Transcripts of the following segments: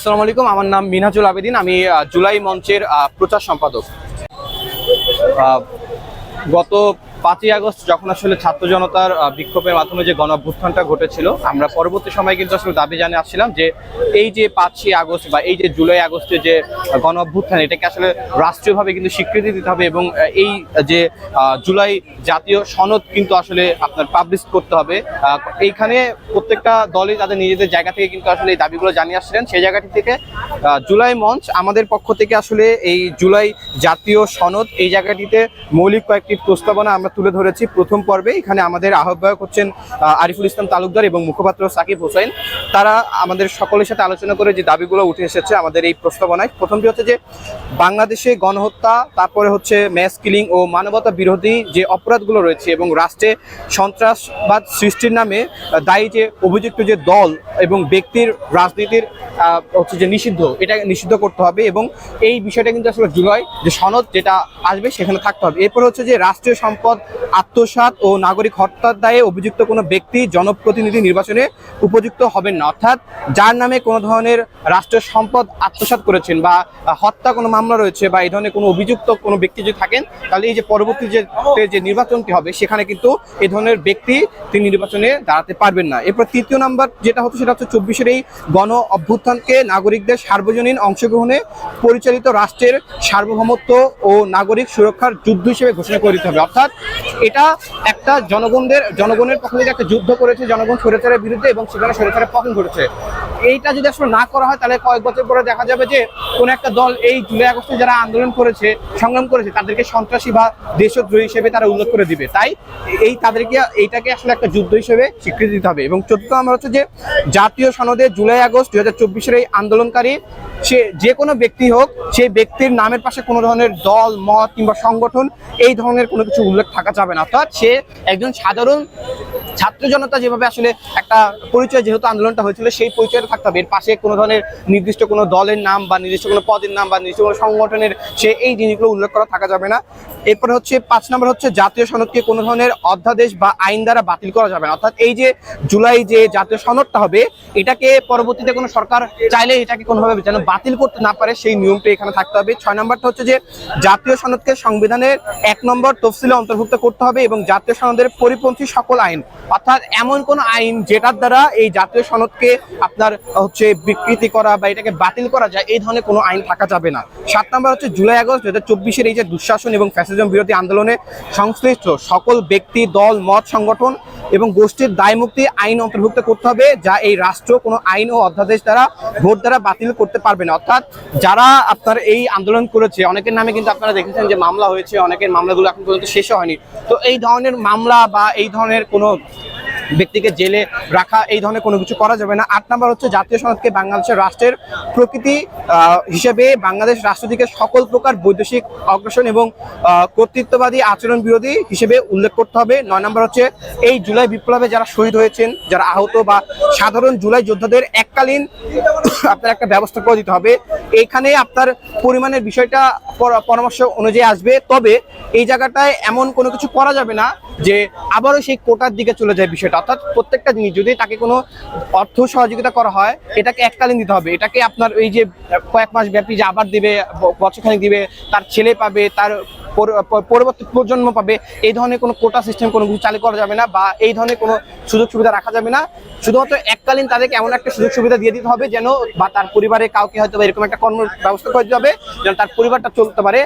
আসসালামু আলাইকুম আমার নাম মিনাজুল আবেদিন আমি জুলাই মঞ্চের প্রচার সম্পাদক। গত পাঁচই আগস্ট যখন আসলে ছাত্র জনতার বিক্ষোভের মাধ্যমে যে গণ অভ্যুত্থানটা ঘটেছিল আমরা পরবর্তী সময়ে কিন্তু আসলে দাবি জানিয়ে আসছিলাম যে এই যে পাঁচই আগস্ট বা এই যে জুলাই আগস্টে যে আহ, গণ অভ্যুত্থান এটাকে আসলে রাষ্ট্রীয়ভাবে কিন্তু স্বীকৃতি দিতে হবে এবং এই যে জুলাই জাতীয় সনদ কিন্তু আসলে আপনার পাবলিশ করতে হবে। এইখানে প্রত্যেকটা দলই তাদের নিজেদের জায়গা থেকে কিন্তু আসলে এই দাবিগুলো জানিয়ে আসছিলেন। সেই জায়গাটি থেকে জুলাই মঞ্চ আমাদের পক্ষ থেকে আসলে এই জুলাই জাতীয় সনদ এই জায়গাটিতে মৌলিক কয়েকটি প্রস্তাবনা আমরা তুলে ধরেছি প্রথম পর্বে। এখানে আমাদের আহ্বায়ক হচ্ছেন আরিফুল ইসলাম তালুকদার এবং মুখপাত্র সাকিব হোসেন। তারা আমাদের সকলের সাথে আলোচনা করে যে দাবিগুলো উঠে এসেছে আমাদের এই প্রস্তাবনায়। প্রথমটি হচ্ছে যে, বাংলাদেশে গণহত্যা, তারপরে হচ্ছে ম্যাস কিলিং ও মানবতা বিরোধী যে অপরাধগুলো রয়েছে এবং রাষ্ট্রে সন্ত্রাসবাদ সৃষ্টির নামে দায়ী যে অভিযুক্ত যে দল এবং ব্যক্তির রাজনীতির হচ্ছে যে নিষিদ্ধ, এটা নিষিদ্ধ করতে হবে এবং এই বিষয়টা কিন্তু আসলে জুলাই যে সনদ যেটা আসবে সেখানে থাকতে হবে। এরপর হচ্ছে যে রাষ্ট্রীয় সম্পদ আত্মসাৎ ও নাগরিক হত্যার দায়ে অভিযুক্ত কোনো ব্যক্তি জনপ্রতিনিধি নির্বাচনে উপযুক্ত হবেন না। অর্থাৎ যার নামে কোনো ধরনের রাষ্ট্রীয় সম্পদ আত্মসাৎ করেছেন বা হত্যা কোনো মামলা রয়েছে বা এই ধরনের কোনো অভিযুক্ত কোনো ব্যক্তি যদি থাকেন, তাহলে এই যে পরবর্তী যে যে নির্বাচনটি হবে, সেখানে কিন্তু এই ধরনের ব্যক্তি তিনি নির্বাচনে দাঁড়াতে পারবেন না। এরপর তৃতীয় নাম্বার যেটা হচ্ছে, সেটা হচ্ছে চব্বিশের এই গণ অভ্যুত্থানকে নাগরিকদের সার্বজনীন অংশগ্রহণে পরিচালিত রাষ্ট্রের সার্বভৌমত্ব ও নাগরিক সুরক্ষার যুদ্ধ হিসেবে ঘোষণা করে দিতে হবে। অর্থাৎ এটা একটা জনগণদের জনগণের পক্ষ থেকে একটা যুদ্ধ করেছে, জনগণ স্বৈরাচারের বিরুদ্ধে এবং সেখানে স্বৈরাচারের পতন ঘটেছে। এইটা যদি আসলে না করা হয়, তাহলে কয়েক বছর পরে দেখা যাবে যে কোন একটা দল এই জুলাই আগস্টে যারা আন্দোলন করেছে, সংগ্রাম করেছে, তাদেরকে সন্ত্রাসী বা দেশদ্রোহী হিসেবে তারা উল্লেখ করে দিবে। তাই এই তাদেরকে, এইটাকে আসলে একটা যুদ্ধ হিসেবে স্বীকৃতি দিতে হবে। এবং চতুর্থ নম্বর হচ্ছে যে জাতীয় সনদে জুলাই আগস্ট দুই হাজার এই আন্দোলনকারী, সে যে কোনো ব্যক্তি হোক, সেই ব্যক্তির নামের পাশে কোনো ধরনের দল, মত কিংবা সংগঠন, এই ধরনের কোনো কিছু উল্লেখ থাকা যাবে না। অর্থাৎ সে একজন সাধারণ ছাত্র জনতা যেভাবে আসলে একটা পরিচয় যেহেতু আন্দোলনটা হয়েছিল, সেই পরিচয়টা থাকতে হবে। এর পাশে কোনো ধরনের নির্দিষ্ট কোনো দলের নাম বা নির্দিষ্ট কোনো পদের নাম বা নির্দিষ্ট কোনো সংগঠনের সে এই জিনিসগুলো উল্লেখ করা থাকা যাবে না। এরপরে হচ্ছে পাঁচ নম্বর হচ্ছে জাতীয় সনদকে কোনো ধরনের অধ্যাদেশ বা আইন দ্বারা বাতিল করা যাবে না। অর্থাৎ এই যে জুলাই যে জাতীয় সনদটা হবে, এটাকে পরবর্তীতে কোনো সরকার চাইলে এটাকে কোনোভাবে যেন বাতিল করতে না পারে, সেই নিয়মটা এখানে থাকতে হবে। ছয় নম্বরটা হচ্ছে যে জাতীয় সনদকে সংবিধানের এক নম্বর তফসিলে অন্তর্ভুক্ত করতে হবে এবং জাতীয় সনদের পরিপন্থী সকল আইন অর্থাৎ এমন কোন আইন যেটার দ্বারা এই জাতীয় সনদকে আপনার হচ্ছে বিকৃতি করা বা এটাকে বাতিল করা যায়, এই ধরনের কোনো আইন থাকা যাবে না। সাত নম্বর হচ্ছে জুলাই আগস্ট দু হাজার এই যে দুঃশাসন এবং ফ্যাসিজম বিরোধী আন্দোলনে সংশ্লিষ্ট সকল ব্যক্তি, দল, মত, সংগঠন এবং গোষ্ঠীর দায়মুক্তি আইন অন্তর্ভুক্ত করতে হবে, যা এই রাষ্ট্র কোনো আইন ও অধ্যাদেশ দ্বারা, ভোট দ্বারা বাতিল করতে পারবে না। অর্থাৎ যারা আপনার এই আন্দোলন করেছে, অনেকের নামে কিন্তু আপনারা দেখেছেন যে মামলা হয়েছে, অনেকের মামলাগুলো এখন পর্যন্ত শেষ হয়নি। তো এই ধরনের মামলা বা এই ধরনের কোনো ব্যক্তিকে জেলে রাখা, এই ধরনের কোনো কিছু করা যাবে না। আট নম্বর হচ্ছে জাতীয় সনদকে বাংলাদেশের রাষ্ট্রের প্রকৃতি হিসেবে বাংলাদেশ রাষ্ট্র থেকে সকল প্রকার বৈদেশিক অগ্রসর এবং কর্তৃত্ববাদী আচরণ বিরোধী হিসেবে উল্লেখ করতে হবে। নয় নম্বর হচ্ছে, এই জুলাই বিপ্লবে যারা শহীদ হয়েছেন, যারা আহত বা সাধারণ জুলাই যোদ্ধাদের এককালীন আপনার একটা ব্যবস্থা করে দিতে হবে। এখানে আপনার পরিমাণের বিষয়টা পরামর্শ অনুযায়ী আসবে। তবে এই জায়গাটায় এমন কোনো কিছু করা যাবে না যে আবারও সেই কোটার দিকে চলে যায় বিষয়টা। অর্থাৎ প্রত্যেকটা জিনিস যদি তাকে কোনো অর্থ সহযোগিতা করা হয়, এটাকে এককালীন দিতে হবে। এটাকে আপনার এই যে কয়েক মাস ব্যাপী যে আবার দিবে বছরখানেক দিবে, তার ছেলে পাবে, তার পরবর্তী প্রজন্ম পাবে, এই ধরনের কোনো কোটা সিস্টেম কোনো কিছু চালু করা যাবে না বা এই ধরনের কোনো সুযোগ সুবিধা রাখা যাবে না। শুধুমাত্র এককালীন তাদেরকে এমন একটা সুযোগ সুবিধা দিয়ে দিতে হবে যেন বা তার পরিবারে কাউকে হয়তো এরকম একটা কর্ম ব্যবস্থা করে দিতে হবে, যেন তার পরিবারটা চলতে পারে।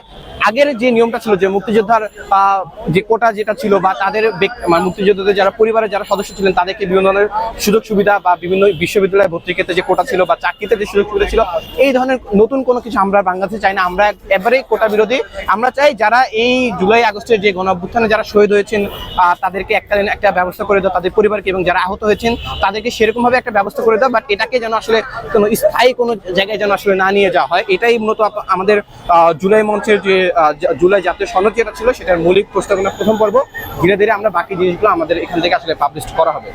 আগের যে নিয়মটা ছিল যে মুক্তিযোদ্ধার যে কোটা যেটা ছিল বা তাদের মানে মুক্তিযোদ্ধাদের যারা পরিবারের যারা সদস্য ছিলেন, তাদেরকে বিভিন্ন ধরনের সুযোগ সুবিধা বা বিভিন্ন বিশ্ববিদ্যালয়ে ভর্তি ক্ষেত্রে যে কোটা ছিল বা চাকরিতে যে সুযোগ সুবিধা ছিল, এই ধরনের নতুন কোনো কিছু আমরা বাংলাদেশে চাই না। আমরা এবারেই কোটা বিরোধী। আমরা চাই যারা এই জুলাই আগস্টের যে গণ অভ্যুত্থানে যারা শহীদ হয়েছেন তাদেরকে এককালীন একটা ব্যবস্থা করে দেওয়া তাদের পরিবারকে এবং যারা আহত হয়েছেন, তাদেরকে সেরকমভাবে একটা ব্যবস্থা করে দেওয়া বাট এটাকে যেন আসলে কোনো স্থায়ী কোনো জায়গায় যেন আসলে না নিয়ে যাওয়া হয়। এটাই মূলত আমাদের জুলাই মঞ্চের যে জুলাই জাতীয় সনদ যেটা ছিল, সেটার মৌলিক প্রস্তাবনা প্রথম পর্ব। ধীরে ধীরে আমরা বাকি জিনিসগুলো আমাদের এখান থেকে আসলে পাবলিশ করা হবে।